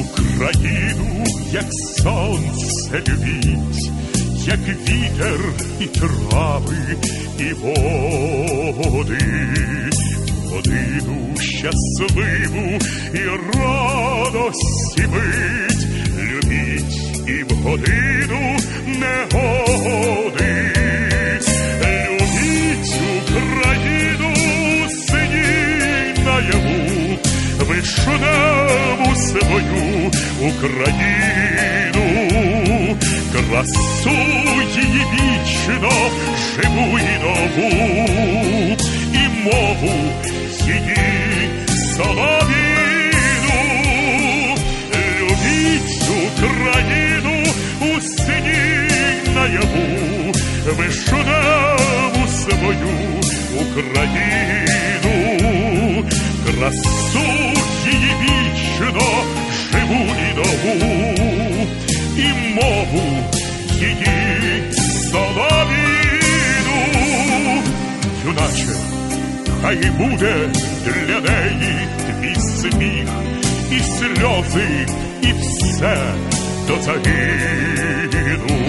Україну, як сонце любіть, як вітер і трави, і води, годину щасливу і радості мить, любіть і в годину негоди. Вишневу свою Україну, красу її вічно, живу і нову, і мову її солов'їну. Любіть Україну у синій наяву, вишневу свою Україну, красу і її солов'їну. Юначе, хай буде для неї твій сміх, і сльози, і все до загину.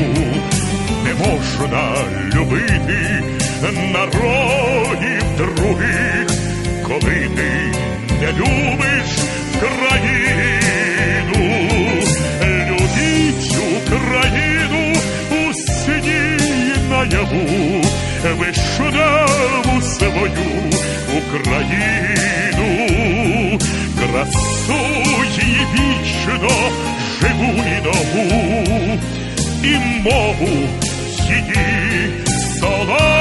Не можна любити народів других, Україну, красу її вічно, живу і нову, і мову її солов'їну.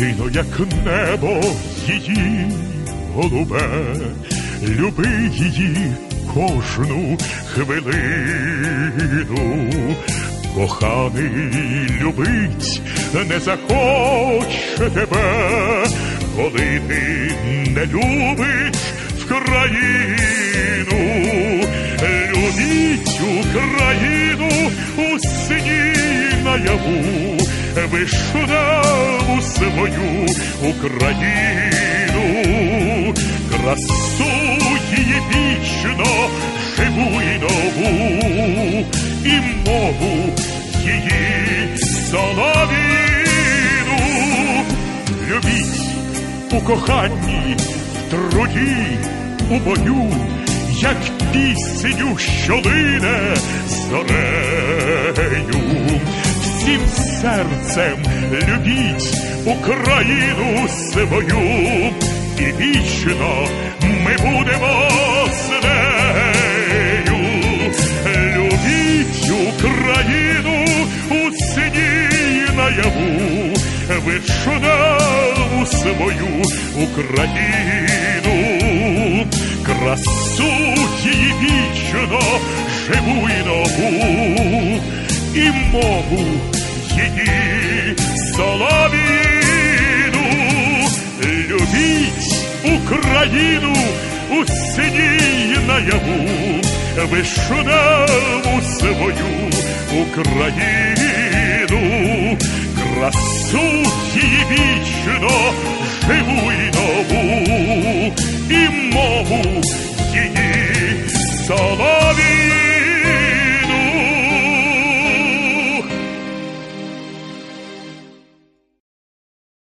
Дівчино, як небо її голубе, люби її кожну хвилину, коханий любить, не захоче тебе, коли ти не любиш в країну, любіть Україну у синій наяву вишневу свою Україну, красу її вічно, живу і нову, і мову її солов'їну. Любіть у коханні, в труді, у бою, як пісню, що лине зорею всім серцем любіть Україну свою, і вічно ми будемо з нею. Любіть Україну у синій наяву, вишневу свою Україну, красу її вічно, живу і нову, мову її солов'їну. Любіть Україну у синій наяву, вишневу свою Україну,